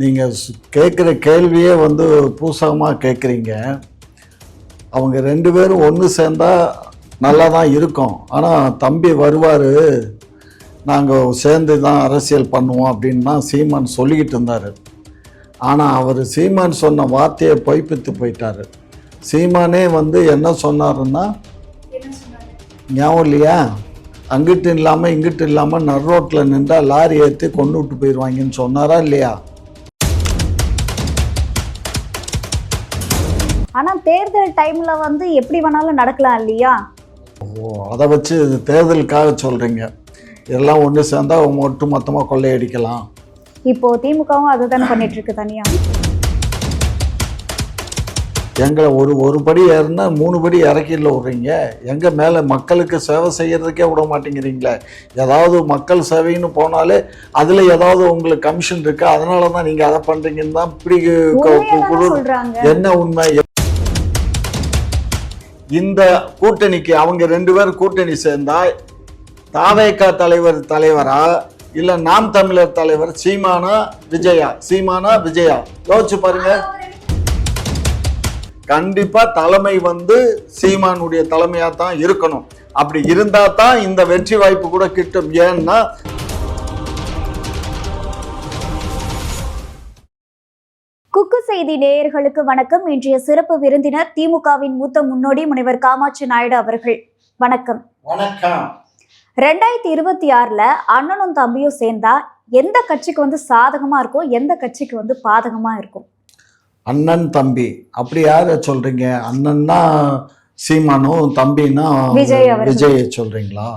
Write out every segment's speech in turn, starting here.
நீங்கள் கேட்குற கேள்வியே வந்து பூசகமாக கேட்குறீங்க. அவங்க ரெண்டு பேரும் ஒன்று சேர்ந்தால் நல்லா தான் இருக்கும். ஆனால் தம்பி வருவார் நாங்கள் சேர்ந்து தான் அரசியல் பண்ணுவோம் அப்படின்னா சீமான் சொல்லிக்கிட்டு இருந்தார். ஆனால் அவர் சீமான் சொன்ன வார்த்தையை பொய்ப்பித்து போயிட்டார். சீமானே வந்து என்ன சொன்னாருன்னா ஞாபகம் இல்லையா? அங்கிட்டு இல்லாமல் இங்கிட்டு இல்லாமல் நடுரோட்டில் நின்றா லாரி ஏற்றி கொண்டு விட்டு போயிடுவாங்கன்னு சொன்னாரா இல்லையா? ஆனா தேர்தல் டைம்ல வந்து எப்படி வேணாலும் நடக்கலாம் இல்லையா? ஓ அதை வச்சு இது தேர்தலுக்காக சொல்கிறீங்க எல்லாம் ஒன்று சேர்ந்தா ஒட்டு மொத்தமாக கொள்ளையடிக்கலாம். இப்போ திமுகவும் அதை தானே பண்ணிட்டு இருக்கு தனியா? எங்களை ஒரு ஒரு படி ஏறுனா மூணு படி இறக்கில விட்றீங்க. எங்கே மேலே மக்களுக்கு சேவை செய்யறதுக்கே விட மாட்டேங்கிறீங்களே. ஏதாவது மக்கள் சேவைன்னு போனாலே அதில் ஏதாவது உங்களுக்கு கமிஷன் இருக்கு? அதனால தான் நீங்கள் அதை பண்ணுறீங்கன்னு தான் இப்படி என்ன உண்மை? இந்த கூட்டணிக்கு அவங்க ரெண்டு பேரும் கூட்டணி சேர்ந்தா தாவேகா தலைவர் தலைவரா இல்லை நாம் தமிழர் தலைவர் சீமானா விஜயா? சீமானா விஜயா? யோசிச்சு பாருங்க. கண்டிப்பாக தலைமை வந்து சீமானுடைய தலைமையாக தான் இருக்கணும். அப்படி இருந்தால் தான் இந்த வெற்றி வாய்ப்பு கூட கிட்டும். ஏன்னா குக்கு செய்தி நேயர்களுக்கு வணக்கம். இன்றைய சிறப்பு விருந்தினர் திமுகவின் மூத்த முன்னோடி முனைவர் காமாட்சி நாயுடு அவர்கள். வணக்கம். வணக்கம். ரெண்டாயிரத்தி இருபத்தி ஆறுல அண்ணனும் தம்பியும் சேர்ந்தா எந்த கட்சிக்கு வந்து சாதகமா இருக்கும் எந்த கட்சிக்கு வந்து பாதகமா இருக்கும்? அண்ணன் தம்பி. அப்படி யார சொல்றீங்க? அண்ணன்னா சீமானும் தம்பின்னா விஜய் அவர்கள். விஜயை சொல்றீங்களா?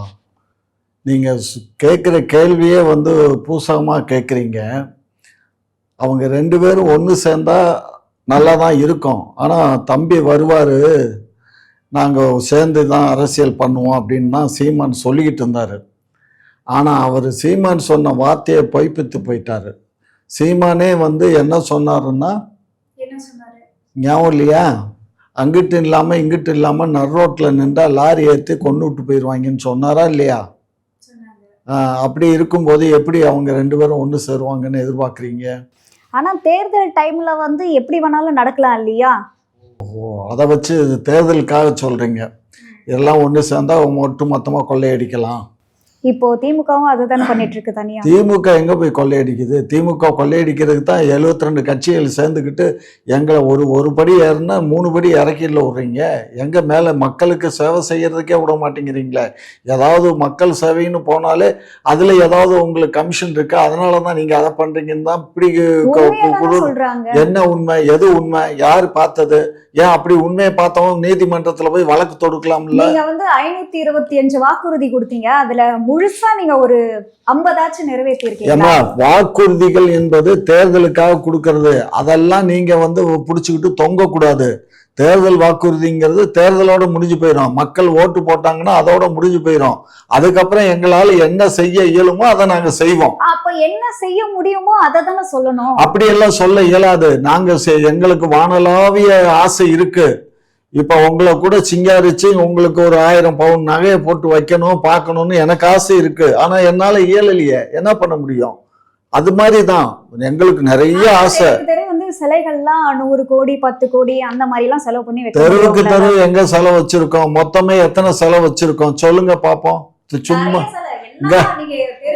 நீங்க கேட்குற கேள்வியே வந்து பூசகமா கேட்குறீங்க அவங்க ரெண்டு பேரும் ஒன்று சேர்ந்தா நல்லா தான் இருக்கும். ஆனால் தம்பி வருவார் நாங்கள் சேர்ந்து தான் அரசியல் பண்ணுவோம் அப்படின்னு தான் சீமான் சொல்லிக்கிட்டு இருந்தார். ஆனால் அவர் சீமான் சொன்ன வார்த்தையை பொய்ப்பித்து போயிட்டாரு. சீமானே வந்து என்ன சொன்னாருன்னா ஞாபகம் இல்லையா? அங்கிட்டு இல்லாமல் இங்கிட்டு இல்லாமல் நடுரோட்டில் நின்றா லாரி ஏற்றி கொண்டு விட்டு போயிடுவாங்கன்னு சொன்னாரா இல்லையா? அப்படி இருக்கும்போது எப்படி அவங்க ரெண்டு பேரும் ஒன்று சேருவாங்கன்னு எதிர்பார்க்குறீங்க? ஆனால் தேர்தல் டைமில் வந்து எப்படி வேணாலும் நடக்கலாம் இல்லையா? ஓ அதை வச்சு தேர்தலுக்காக சொல்கிறீங்க எல்லாம் ஒன்று சேர்ந்தால் ஒட்டு மொத்தமாக கொள்ளையடிக்கலாம். இப்போ திமுகவும் அதை தானே பண்ணிட்டு இருக்கு தனியா? திமுக எங்கே போய் கொள்ளையடிக்குது? திமுக கொள்ளையடிக்கிறதுக்கு தான் 72 ரெண்டு கட்சிகள் சேர்ந்துக்கிட்டு எங்களை ஒரு ஒரு படி ஏறுனா மூணு படி இறக்கில விட்றீங்க. எங்கே மேலே மக்களுக்கு சேவை செய்யறதுக்கே விட மாட்டேங்கிறீங்களே. ஏதாவது மக்கள் சேவைன்னு போனாலே அதில் ஏதாவது உங்களுக்கு கமிஷன் இருக்கு? அதனால தான் நீங்கள் அதை பண்ணுறீங்கன்னு தான் இப்படி என்ன உண்மை? எது உண்மை? யார் பார்த்தது? ஏன் அப்படி உண்மையை பார்த்தவங்க நீதிமன்றத்தில் போய் வழக்கு தொடுக்கலாம்ல? நீங்க வந்து ஐநூத்தி இருபத்தி அஞ்சு வாக்குறுதி கொடுத்தீங்க. அதுல முழுசா நீங்க ஒரு ஐம்பதாச்சும் நிறைவேற்றி ஏமா இருக்கீங்க வாக்குறுதிகள் என்பது தேர்தலுக்காக கொடுக்கறது. அதெல்லாம் நீங்க வந்து புடிச்சுக்கிட்டு தொங்க கூடாது தேர்தல் வாக்குறுதிங்கிறது தேர்தலோட முடிஞ்சு போயிடும் மக்கள் ஓட்டு போட்டாங்கன்னா அதோட முடிஞ்சு போயிடும் அதுக்கப்புறம் எங்களால என்ன செய்ய இயலுமோ அதை நாங்க செய்வோம். அப்ப என்ன செய்ய முடியுமோ அதை தானே சொல்லணும். அப்படியெல்லாம் சொல்ல இயலாது. நாங்க எங்களுக்கு வானலாவிய ஆசை இருக்கு. இப்ப உங்களை கூட சிங்காரிச்சு உங்களுக்கு ஒரு ஆயிரம் பவுன் நகையை போட்டு வைக்கணும் பார்க்கணும்னு எனக்கு ஆசை இருக்கு. ஆனா என்னால இயலலையே. என்ன பண்ண முடியும்? அது மாதிரி தான் எங்களுக்கு நிறைய ஆசை. வந்து சிலைகள்லாம் நூறு கோடி பத்து கோடி அந்த மாதிரி எல்லாம் செலவு பண்ணி வைக்க தெருவுக்கு தெரு. எங்க செலவு வச்சிருக்கோம்? மொத்தமே எத்தனை செலவு வச்சிருக்கோம்? சொல்லுங்க பாப்போம். சும்மா இங்க-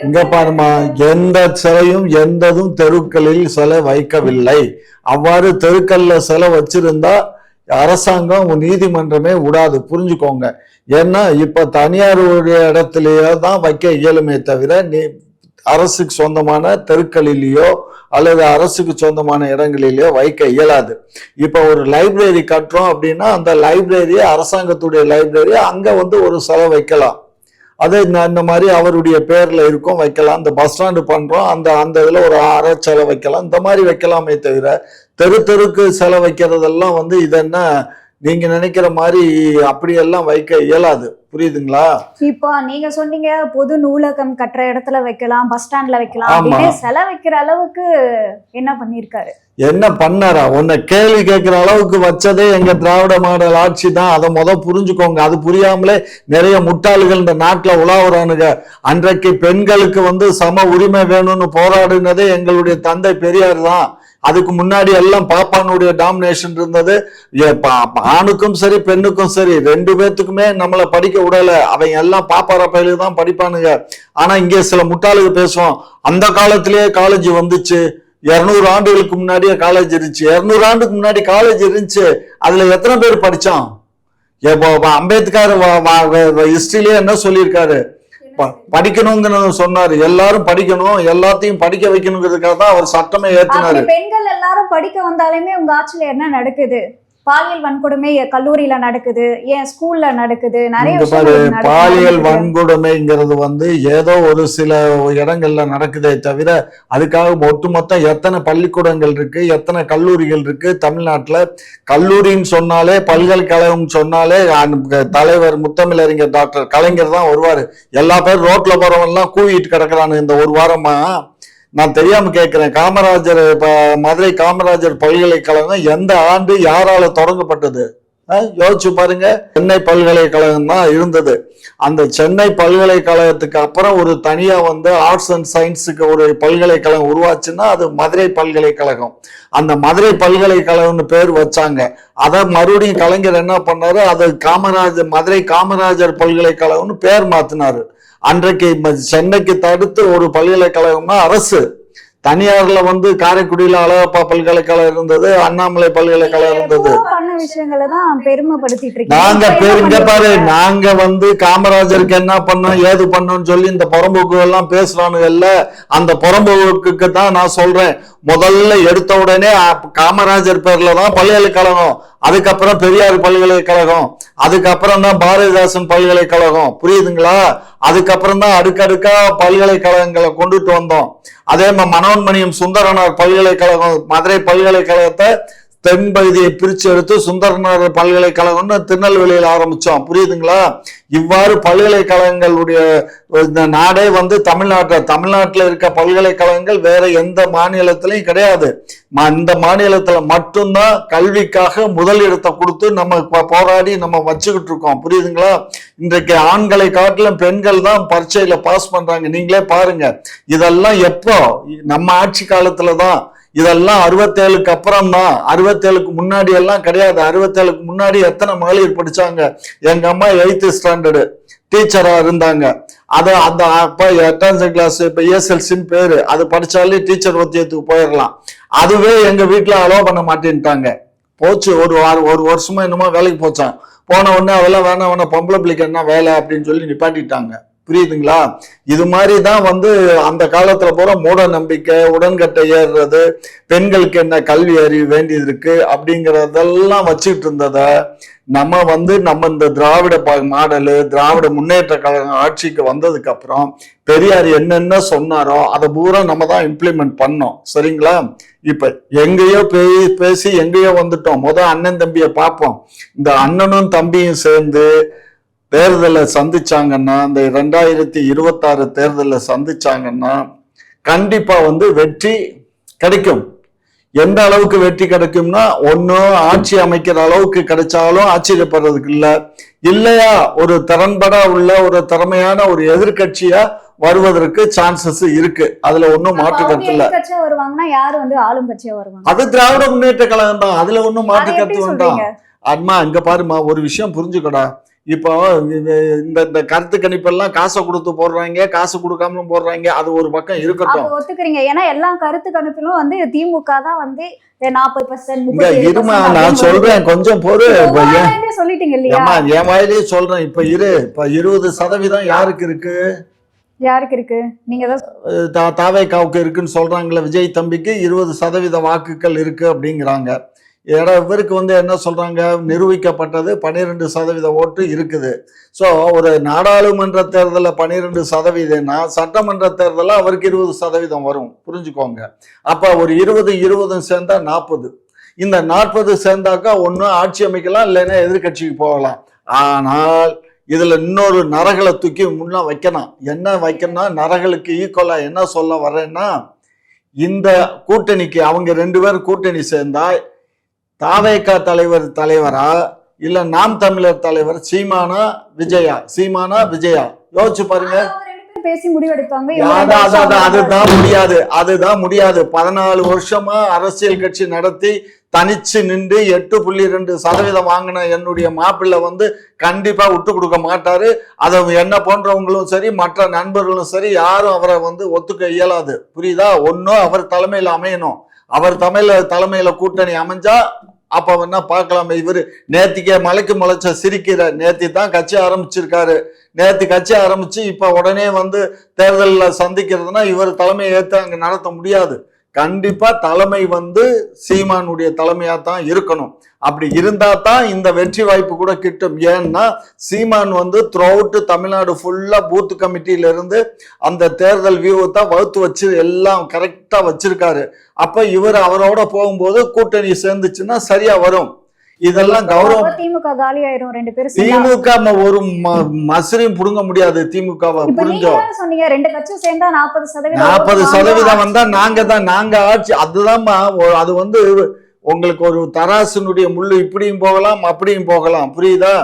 இங்க பாருமா. எந்த சிலையும் எந்ததும் தெருக்களில் சிலை வைக்கவில்லை. அவ்வாறு தெருக்கல்ல சிலை வச்சிருந்தா அரசாங்கம் நீதிமன்றமே விடாது புரிஞ்சுக்கோங்க. ஏன்னா இப்போ தனியாருடைய இடத்துலையோ தான் வைக்க இயலுமே தவிர நீ அரசுக்கு சொந்தமான தெருக்களிலேயோ அல்லது அரசுக்கு சொந்தமான இடங்களிலேயோ வைக்க இயலாது. இப்போ ஒரு லைப்ரரி கட்டுறோம் அப்படின்னா அந்த லைப்ரரியை அரசாங்கத்துடைய லைப்ரரி அங்கே வந்து ஒரு செலவு வைக்கலாம். அது இந்த- இந்த மாதிரி அவருடைய பேரில் இருக்கும் வைக்கலாம். இந்த பஸ் ஸ்டாண்டு பண்ணுறோம் அந்த அந்த இதில் ஒரு அரை செலவு வைக்கலாம். இந்த மாதிரி வைக்கலாமே தவிர தெரு தெருக்கு சிலை வைக்கிறதெல்லாம் வந்து இது என்ன? நீங்க நினைக்கிற மாதிரி அப்படியெல்லாம் வைக்க இயலாது. புரியுதுங்களா? இப்போ நீங்க சொன்னீங்க பொது நூலகம் கட்டுற இடத்துல வைக்கலாம் பஸ் ஸ்டாண்ட்ல வைக்கலாம். அப்படின்னு சிலை வைக்கிற அளவுக்கு என்ன பண்ணிருக்காரு? என்ன பண்ணாரா? உன்னை கேள்வி கேட்கிற அளவுக்கு வச்சதே எங்க திராவிட மாடல் ஆட்சி தான். அதை முத புரிஞ்சுக்கோங்க. அது புரியாமலே நிறைய முட்டாள்கள் இந்த நாட்டுல உலாவுறானுங்க. அன்றைக்கு பெண்களுக்கு வந்து சம உரிமை வேணும்னு போராடினதே எங்களுடைய தந்தை பெரியார் தான். அதுக்கு முன்னாடி எல்லாம் பாப்பானுடைய டாமினேஷன் இருந்தது. பா- ஆணுக்கும் சரி பெண்ணுக்கும் சரி ரெண்டு பேர்த்துக்குமே நம்மளை படிக்க விடல. அவங்க எல்லாம் பாப்பார பயிலுக்கு தான் படிப்பானுங்க. ஆனா இங்கே சில முட்டாளுக்கு பேசுவோம் அந்த காலத்திலேயே காலேஜ் வந்துச்சு. இரநூறு ஆண்டுகளுக்கு முன்னாடியே காலேஜ் இருந்துச்சு. இரநூறு ஆண்டுக்கு முன்னாடி காலேஜ் இருந்துச்சு. அதுல எத்தனை பேர் படிச்சான்? வ- அம்பேத்கர் ஹிஸ்டரியிலேயே என்ன சொல்லியிருக்காரு? படிக்கணுங்கிறத சொன்னாரு. எல்லாரும் படிக்கணும் எல்லாத்தையும் படிக்க வைக்கணுங்கிறதுக்காக தான் அவர் சட்டமே ஏத்தினாரு. பெண்கள் எல்லாரும் படிக்க வந்தாலுமே உங்க ஆட்சியில என்ன நடக்குது? பாலியல் வன்கொடுமை கல்லூரியில நடக்குது ஏன் ஸ்கூல்ல நடக்குது நிறைய. பாலியல் வன்கொடுமைங்கிறது வந்து ஏதோ ஒரு சில இடங்கள்ல நடக்குதே தவிர அதுக்காக ஒட்டுமொத்த எத்தனை பள்ளிக்கூடங்கள் இருக்கு எத்தனை கல்லூரிகள் இருக்கு தமிழ்நாட்டுல கல்லூரின்னு சொன்னாலே பல்கலைக்கழகம் சொன்னாலே தலைவர் முத்தமிழறிஞர் டாக்டர் கலைஞர் தான் வருவாரு. எல்லா பேரும் ரோட்ல போறவங்க எல்லாம் கூவிட்டு கிடக்குறானு இந்த ஒரு வாரமா? நான் தெரியாம கேட்கிறேன் காமராஜர் மதுரை காமராஜர் பல்கலைக்கழகம் எந்த ஆண்டு யாரால தொடங்கப்பட்டது? யோசிச்சு பாருங்க. சென்னை பல்கலைக்கழகம் தான் இருந்தது. அந்த சென்னை பல்கலைக்கழகத்துக்கு அப்புறம் ஒரு தனியா வந்து ஆர்ட்ஸ் அண்ட் சயின்ஸுக்கு ஒரு பல்கலைக்கழகம் உருவாச்சுன்னா அது மதுரை பல்கலைக்கழகம். அந்த மதுரை பல்கலைக்கழகம்னு பேர் வச்சாங்க. அதை மறுபடியும் கலைஞர் என்ன பண்ணாரு? அது காமராஜர் மதுரை காமராஜர் பல்கலைக்கழகம்னு பேர் மாத்தினாரு. அன்றைக்கு சென்னைக்கு தடுத்து ஒரு பல்கலைக்கழகம்னா அரசு. தனியார்ல வந்து காரைக்குடியில அழகப்பா பல்கலைக்கழகம் இருந்தது அண்ணாமலை பல்கலைக்கழகம் இருந்தது. நாங்க பெருங்க பாரு? நாங்க வந்து காமராஜருக்கு என்ன பண்ணோம் ஏது பண்ணோம்னு சொல்லி இந்த புறம்போக்கு எல்லாம் பேசுறானுங்கல்ல அந்த புறம்போக்குக்கு தான் நான் சொல்றேன். முதல்ல எடுத்த உடனே காமராஜர் பேர்ல தான் பல்கலைக்கழகம் அதுக்கப்புறம் பெரியார் பல்கலைக்கழகம் அதுக்கப்புறம் தான் பாரதிதாசன் பல்கலைக்கழகம் புரியுதுங்களா? அதுக்கப்புறம் தான் அடுக்கடுக்கா பல்கலைக்கழகங்களை கொண்டுட்டு வந்தோம். அதே மாதிரி மனோன்மணியம் சுந்தரனார் பல்கலைக்கழகம் மதுரை பல்கலைக்கழகத்தை தென் பகுதியை பிரிச்சு எடுத்து சுந்தரனார் பல்கலைக்கழகம்னு திருநெல்வேலியில் ஆரம்பித்தோம் புரியுதுங்களா? இவ்வாறு பல்கலைக்கழகங்களுடைய இந்த நாடே வந்து தமிழ்நாட்டில் தமிழ்நாட்டில் இருக்க பல்கலைக்கழகங்கள் வேற எந்த மாநிலத்திலையும் கிடையாது. இந்த மாநிலத்தில் மட்டும்தான் கல்விக்காக முதலிடத்தை கொடுத்து நம்ம போராடி நம்ம வச்சுக்கிட்டு இருக்கோம். புரியுதுங்களா? இன்றைக்கு ஆண்களை காட்டிலும் பெண்கள் தான் பரீட்சையில் பாஸ் பண்ணுறாங்க நீங்களே பாருங்க. இதெல்லாம் எப்போ? நம்ம ஆட்சி காலத்தில் தான் இதெல்லாம் அறுபத்தேழுக்கு அப்புறம் தான் அறுபத்தேழுக்கு முன்னாடி எல்லாம் கிடையாது. அறுபத்தேழுக்கு முன்னாடி எத்தனை மகளிர் படிச்சாங்க? எங்க அம்மா எயித்து ஸ்டாண்டர்டு டீச்சரா இருந்தாங்க. அது அந்த அப்ப எட்டாம் கிளாஸ் இப்ப ஏஎஸ்எல்சின்னு பேரு. அது படிச்சாலே டீச்சர் ஒத்தியத்துக்கு போயிடலாம் அதுவே எங்க வீட்டுல அலோவ் பண்ண மாட்டேன்ட்டாங்க. போச்சு ஒரு வாரம் ஒரு வருஷமா என்னமோ வேலைக்கு போச்சான். போன உடனே அதெல்லாம் வேணாம் வேணாம் பொம்பளை பிள்ளைக்கு என்ன வேலை அப்படின்னு சொல்லி நிப்பாட்டிட்டாங்க. புரியுதுங்களா? இது மாதிரி தான் வந்து அந்த காலத்துல பூரா மூட நம்பிக்கை உடன்கட்டை ஏறுறது பெண்களுக்கு என்ன கல்வி அறிவு வேண்டியது இருக்கு அப்படிங்கறதெல்லாம் வச்சுட்டு இருந்தத நம்ம வந்து நம்ம இந்த திராவிட ப- மாடலு திராவிட முன்னேற்ற கழகம் ஆட்சிக்கு வந்ததுக்கு அப்புறம் பெரியார் என்னென்ன சொன்னாரோ அதை பூரா நம்ம தான் இம்ப்ளிமெண்ட் பண்ணோம். சரிங்களா? இப்ப எங்கேயோ பே- பேசி எங்கேயோ வந்துட்டோம். முத அண்ணன் தம்பியை பார்ப்போம். இந்த அண்ணனும் தம்பியும் சேர்ந்து தேர்தலை சந்திச்சாங்கன்னா இந்த ரெண்டாயிரத்தி இருபத்தாறு தேர்தலை சந்திச்சாங்கன்னா கண்டிப்பா வந்து வெற்றி கிடைக்கும். எந்த அளவுக்கு வெற்றி கிடைக்கும்னா ஒன்னும் ஆட்சி அமைக்கிற அளவுக்கு கிடைச்சாலும் ஆச்சரியப்படுறதுக்கு இல்ல. இல்லையா? ஒரு திறன்பட உள்ள ஒரு திறமையான ஒரு எதிர்க்கட்சியா வருவதற்கு சான்சஸ் இருக்கு. அதுல ஒன்னும் மாற்று கருத்து இல்ல. எதிர்க்கட்சியா வருவாங்கன்னா யாரு வந்து ஆளும் கட்சியா வருவாங்க? அது திராவிட முன்னேற்ற கழகம் தான். அதுல ஒன்னும் மாற்று கருத்து வேண்டாம் அம்மா இங்க பாருமா ஒரு விஷயம் புரிஞ்சுக்கடா. இப்போ இந்த இந்த கருத்து கணிப்பெல்லாம் காசை கொடுத்து போடுறாங்க காசு கொடுக்காமலும் போடுறாங்க அது ஒரு பக்கம் இருக்கட்டும். ஒத்துக்கிறீங்க. ஏன்னா எல்லா கருத்து கணிப்பிலும் வந்து திமுக தான் வந்து நாற்பது பர்சன்ட் இருமா நான் சொல்றேன் கொஞ்சம் பொறு சொல்லிட்டீங்க இல்லையா? என் வாயிலேயே சொல்றேன் இப்ப இரு இப்ப இருபது சதவீதம் யாருக்கு இருக்கு? யாருக்கு இருக்கு? நீங்க தான் தாவேக்காவுக்கு இருக்குன்னு சொல்றாங்கல்ல விஜய் தம்பிக்கு இருபது சதவீத வாக்குகள் இருக்கு அப்படிங்கிறாங்க. ஏடா இவருக்கு வந்து என்ன சொல்கிறாங்க நிரூபிக்கப்பட்டது பன்னிரெண்டு சதவீத ஓட்டு இருக்குது. ஸோ ஒரு நாடாளுமன்ற தேர்தலில் பன்னிரெண்டு சதவீதம்னா சட்டமன்ற தேர்தலில் அவருக்கு இருபது சதவீதம் வரும். புரிஞ்சுக்கோங்க. அப்போ ஒரு இருபது இருபதும் சேர்ந்தால் நாற்பது. இந்த நாற்பது சேர்ந்தாக்கா ஒன்று ஆட்சி அமைக்கலாம் இல்லைன்னா எதிர்க்கட்சிக்கு போகலாம். ஆனால் இதில் இன்னொரு நரகளை தூக்கி முன்னா வைக்கணும். என்ன வைக்கணும்னா நரகளுக்கு ஈக்குவலாக என்ன சொல்ல வர்றேன்னா இந்த கூட்டணிக்கு அவங்க ரெண்டு பேரும் கூட்டணி சேர்ந்தால் தாவேகா தலைவர் தலைவரா இல்ல நாம் தமிழர் தலைவர் சீமானா விஜயா? சீமானா விஜயா? யோசிச்சு பாருங்க. பேசி முடிவெடுப்பாங்க. அதுதான் முடியாது. அதுதான் முடியாது. பதினாலு வருஷமா அரசியல் கட்சி நடத்தி தனிச்சு நின்று எட்டு புள்ளி ரெண்டு சதவீதம் வாங்கின என்னுடைய மாப்பிள்ளை வந்து கண்டிப்பா விட்டு கொடுக்க மாட்டாரு. அதை என்ன போன்றவங்களும் சரி மற்ற நண்பர்களும் சரி யாரும் அவரை வந்து ஒத்துக்க இயலாது. புரியுதா? ஒன்னும் அவர் தலைமையில அமையணும். அவர் தலைமையில தலைமையில கூட்டணி அமைஞ்சா அப்போ வேணா பார்க்கலாமே? இவர் நேத்திக்கே மலைக்கு முளைச்ச சிரிக்கிற நேத்தி தான் கட்சி ஆரம்பிச்சிருக்காரு. நேத்து கட்சி ஆரம்பிச்சு இப்போ உடனே வந்து தேர்தலில் சந்திக்கிறதுனா இவர் தலைமையை ஏற்று அங்கே நடத்த முடியாது. கண்டிப்பா தலைமை வந்து சீமானுடைய தலைமையா தான் இருக்கணும். அப்படி இருந்தா தான் இந்த வெற்றி வாய்ப்பு கூட கிட்டும். ஏன்னா சீமான் வந்து த்ரூஅவுட் தமிழ்நாடு ஃபுல்லா பூத் கமிட்டியில இருந்து அந்த தேர்தல் வியூவத்தை வகுத்து வச்சு எல்லாம் கரெக்டா வச்சிருக்காரு. அப்ப இவர் அவரோட போகும்போது கூட்டணி சேர்ந்துச்சுன்னா சரியா வரும். இதெல்லாம் கௌரவம். திமுக காலி ஆயிரும் ரெண்டு பேரும். திமுக ஒரு ம- மசிறையும் புடுங்க முடியாது திமுகவை இப்ப நீங்க புரிஞ்சோ? தானே சொன்னீங்க ரெண்டு கட்சியும் சேர்ந்தா நாற்பது சதவீதம் நாற்பது சதவீதம். வந்தா நாங்க தான் நாங்க ஆட்சி. அதுதான்மா அது வந்து உங்களுக்கு ஒரு தராசினுடைய முள்ளு இப்படியும் போகலாம் அப்படியும் போகலாம். புரியுதா?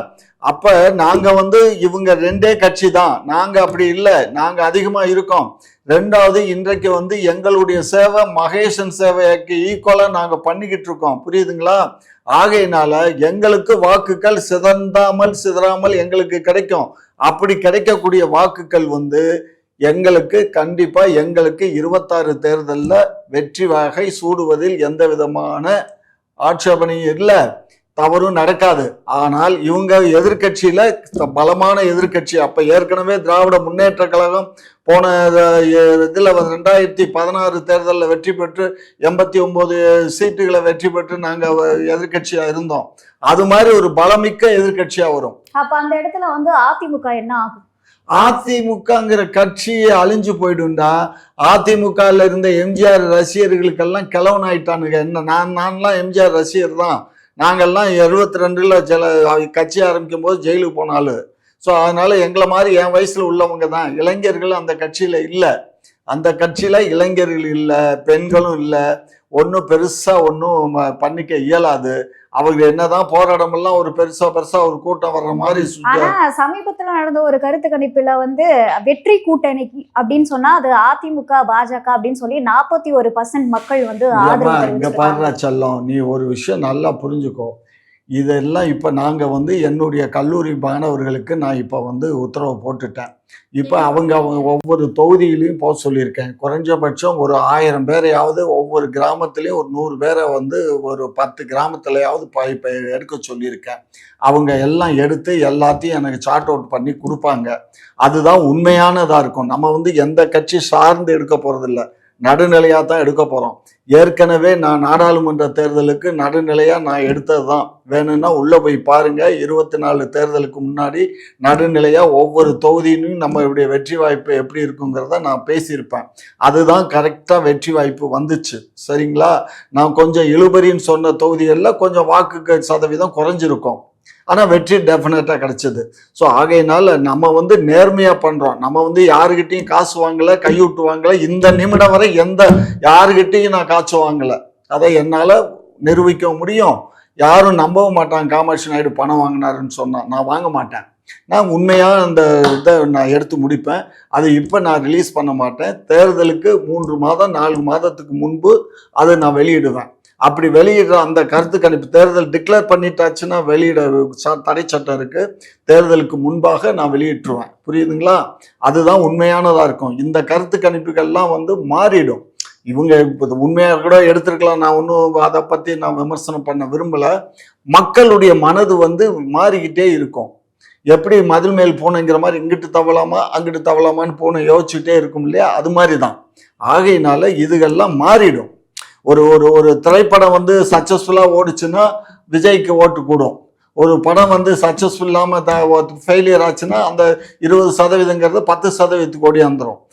அப்ப நாங்க வந்து இவங்க ரெண்டே கட்சி தான். நாங்க அப்படி இல்லை. நாங்க அதிகமா இருக்கோம். ரெண்டாவது இன்றைக்கு வந்து எங்களுடைய சேவை மகேசன் சேவைக்கு ஈக்குவலா நாங்க பண்ணிக்கிட்டு இருக்கோம். புரியுதுங்களா? ஆகையினால எங்களுக்கு வாக்குகள் சிதந்தாமல் சிதறாமல் எங்களுக்கு கிடைக்கும். அப்படி கிடைக்கக்கூடிய வாக்குகள் வந்து எங்களுக்கு கண்டிப்பா எங்களுக்கு இருபத்தாறு தேர்தலில் வெற்றி வாகை சூடுவதில் எந்த விதமான ஆட்சேபனையும் இல்லை. தவறும் நடக்காது. ஆனால் இவங்க எதிர்க்கட்சியில பலமான எதிர்க்கட்சி. அப்ப ஏற்கனவே திராவிட முன்னேற்ற கழகம் போன இதுல ரெண்டாயிரத்தி பதினாறு தேர்தலில் வெற்றி பெற்று எண்பத்தி ஒன்பது சீட்டுகளை வெற்றி பெற்று நாங்க எதிர்க்கட்சியா இருந்தோம். அது மாதிரி ஒரு பலமிக்க எதிர்க்கட்சியா வரும். அப்ப அந்த இடத்துல வந்து அதிமுக என்ன ஆகும்? அதிமுகங்கிற கட்சி அழிஞ்சு போயிடும்டா. அதிமுகல இருந்த எம்ஜிஆர் ரசிகர்களுக்கெல்லாம் கிழவன் ஆயிட்டானுங்க என்ன நான் நான்லாம் எம்ஜிஆர் ரசிகர் தான். நாங்கள்லாம் எழுபத்தி ரெண்டில் சில கட்சி ஆரம்பிக்கும் போது ஜெயிலுக்கு போனாலும் ஸோ அதனால் எங்களை மாதிரி என் வயசில் உள்ளவங்க தான். இளைஞர்கள் அந்த கட்சியில் இல்லை. அந்த கட்சியில் இளைஞர்கள் இல்லை பெண்களும் இல்லை. ஒன்றும் பெருசா ஒன்றும் பண்ணிக்க இயலாது அவங்க என்னதான் போராட்டமெல்லாம் ஒரு பெருசா பெருசா ஒரு கூட்டம் வர்ற மாதிரி ஆனா சமீபத்துல நடந்த ஒரு கருத்து கணிப்புல வந்து வெற்றி கூட்டணிக்கு அப்படின்னு சொன்னா அது அதிமுக பாஜக அப்படின்னு சொல்லி நாற்பத்தி ஒரு பர்சன்ட் மக்கள் வந்து இங்க. பாருடா செல்லம் நீ ஒரு விஷயம் நல்லா புரிஞ்சுக்கோ இதெல்லாம் இப்ப நாங்க வந்து என்னுடைய கல்லூரி மாணவர்களுக்கு நான் இப்ப வந்து உத்தரவு போட்டுட்டேன். இப்ப அவங்க அவங்க ஒவ்வொரு தொகுதியிலையும் போக சொல்லியிருக்கேன். குறைஞ்சபட்சம் ஒரு ஆயிரம் பேரையாவது ஒவ்வொரு கிராமத்துலயும் ஒரு நூறு பேரை வந்து ஒரு பத்து கிராமத்துலயாவது ப இப்ப எடுக்க சொல்லியிருக்கேன். அவங்க எல்லாம் எடுத்து எல்லாத்தையும் எனக்கு சார்ட் அவுட் பண்ணி கொடுப்பாங்க. அதுதான் உண்மையானதா இருக்கும். நம்ம வந்து எந்த கட்சி சார்ந்து எடுக்க போறதில்ல. நடுநிலையாக தான் எடுக்க போகிறோம் ஏற்கனவே நான் நாடாளுமன்ற தேர்தலுக்கு நடுநிலையாக நான் எடுத்தது தான் வேணும்னா உள்ளே போய் பாருங்கள் இருபத்தி நாலு தேர்தலுக்கு முன்னாடி நடுநிலையாக ஒவ்வொரு தொகுதியிலும் நம்மளுடைய வெற்றி வாய்ப்பு எப்படி இருக்குங்கிறத நான் பேசியிருப்பேன். அதுதான் கரெக்டாக வெற்றி வாய்ப்பு வந்துச்சு. சரிங்களா? நான் கொஞ்சம் இழுபறின்னு சொன்ன தொகுதிகளில் கொஞ்சம் வாக்கு சதவீதம் குறைஞ்சிருக்கும். ஆனால் வெற்றி டெஃபினட்டாக கிடைச்சது. ஸோ ஆகையினால நம்ம வந்து நேர்மையாக பண்ணுறோம் நம்ம வந்து யாருக்கிட்டையும் காசு வாங்கலை கையூட்டு வாங்கலை இந்த நிமிடம் வரை எந்த யாருக்கிட்டையும் நான் காசு வாங்கலை. அதை என்னால் நிரூபிக்க முடியும். யாரும் நம்பவும் மாட்டாங்க காமாட்சி நாயுடு பணம் வாங்கினாருன்னு சொன்னால் நான் வாங்க மாட்டேன். நான் உண்மையாக அந்த இதை நான் எடுத்து முடிப்பேன். அதை இப்போ நான் ரிலீஸ் பண்ண மாட்டேன். தேர்தலுக்கு மூன்று மாதம் நான்கு மாதத்துக்கு முன்பு அதை நான் வெளியிடுவேன். அப்படி வெளியிடுற அந்த கருத்து கணிப்பு தேர்தல் டிக்ளேர் பண்ணிட்டாச்சுன்னா வெளியிட ச- தடை சட்டம் இருக்கு. தேர்தலுக்கு முன்பாக நான் வெளியிட்டுருவேன். புரியுதுங்களா? அதுதான் உண்மையானதா இருக்கும். இந்த கருத்து கணிப்புகள்லாம் வந்து மாறிடும். இவங்க இப்போ உண்மையாக கூட எடுத்திருக்கலாம். நான் ஒன்றும் அதை பற்றி நான் விமர்சனம் பண்ண விரும்பலை. மக்களுடைய மனது வந்து மாறிக்கிட்டே இருக்கும். எப்படி மதில் மேல் போகணுங்கிற மாதிரி இங்கிட்டு தவலாமா அங்கிட்டு தவலாமான்னு போன யோசிச்சுட்டே இருக்கும் இல்லையா? அது மாதிரி தான் ஆகையினால இதுகள்லாம் மாறிடும். ஒரு ஒரு ஒரு திரைப்படம் வந்து சக்ஸஸ்ஃபுல்லாக ஓடுச்சுன்னா விஜய்க்கு ஓட்டு கூடும். ஒரு படம் வந்து சக்ஸஸ்ஃபுல் இல்லாமல் ஃபெயிலியர் ஆச்சுன்னா அந்த இருபது சதவீதங்கிறது பத்து சதவீதத்துக்கு வந்துடும்